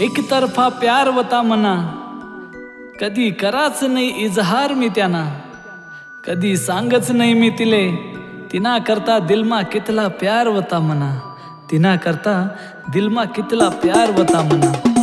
एकतर्फा प्यार वता मना. कधी कराच नाही इजहार मी त्यांना. कधी सांगच नाही मी तिले. तिना करता दिलमा कितला प्यार वता मना. तिना करता दिलमा कितला प्यार वता मना.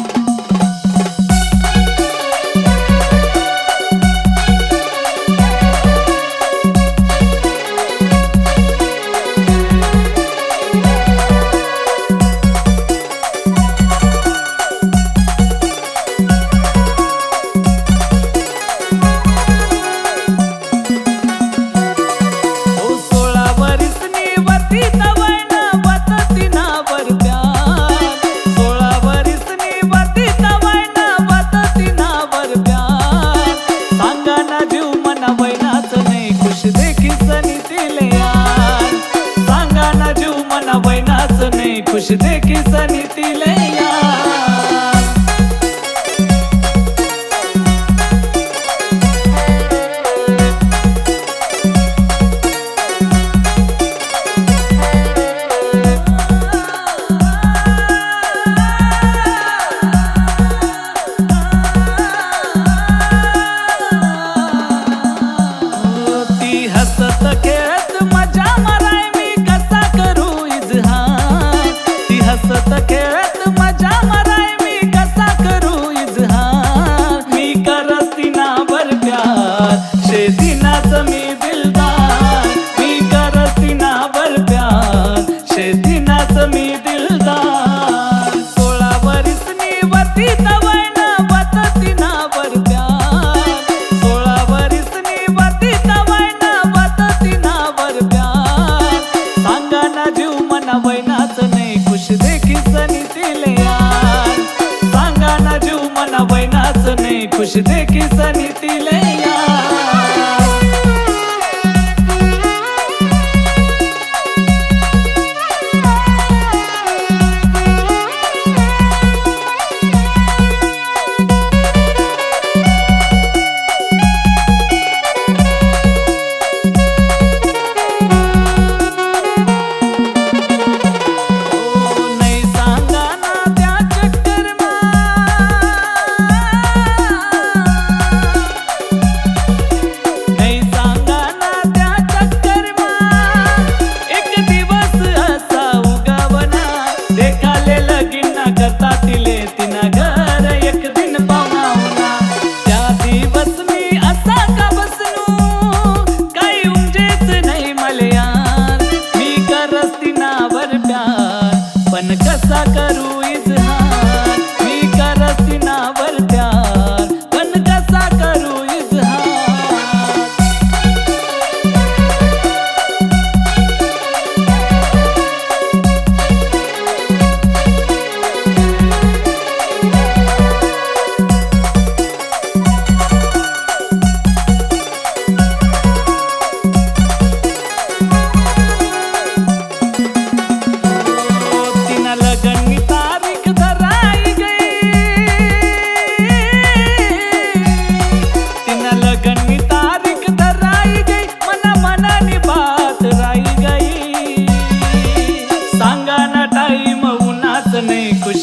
खुश देखी सनी तिले मी दिलदार. सोळा वरिसनी वती तवैना वतती नावर प्यार. सोळा वरिसनी वती तवैना वतती नावर प्यार. सांगा ना जीव मना वैनाच नाही खुश देखी सनी तिले सांगा ना जीव मना वैनाच नाही खुश देखी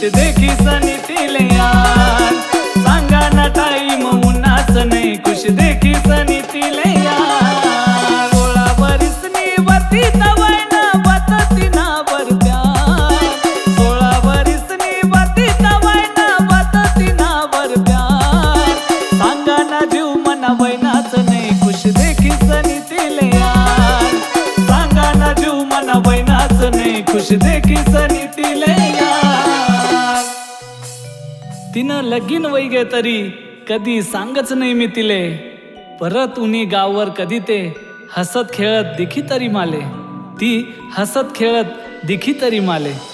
नाही देखी सनी तिले यार. सांगा ना टाईम उन्हाच नाही. खुश देखी सनी तिले यार. सोळा वरिसनी वती तवैना वतती नावर प्यार सोळा वरिसनी वती तवैना वतती नावर प्यार सांगा ना जीव मना वैनाच नाही. खुश देखी सनी तिले यार. सांगा ना जीव मना वैनाच नाही. खुश देखी सनी लगीन वैगे तरी कधी सांगच नाही मी तिले. परत उनी गाववर कधी ते हसत खेळत दिखी तरी माले. ती हसत खेळत दिखी तरी माले.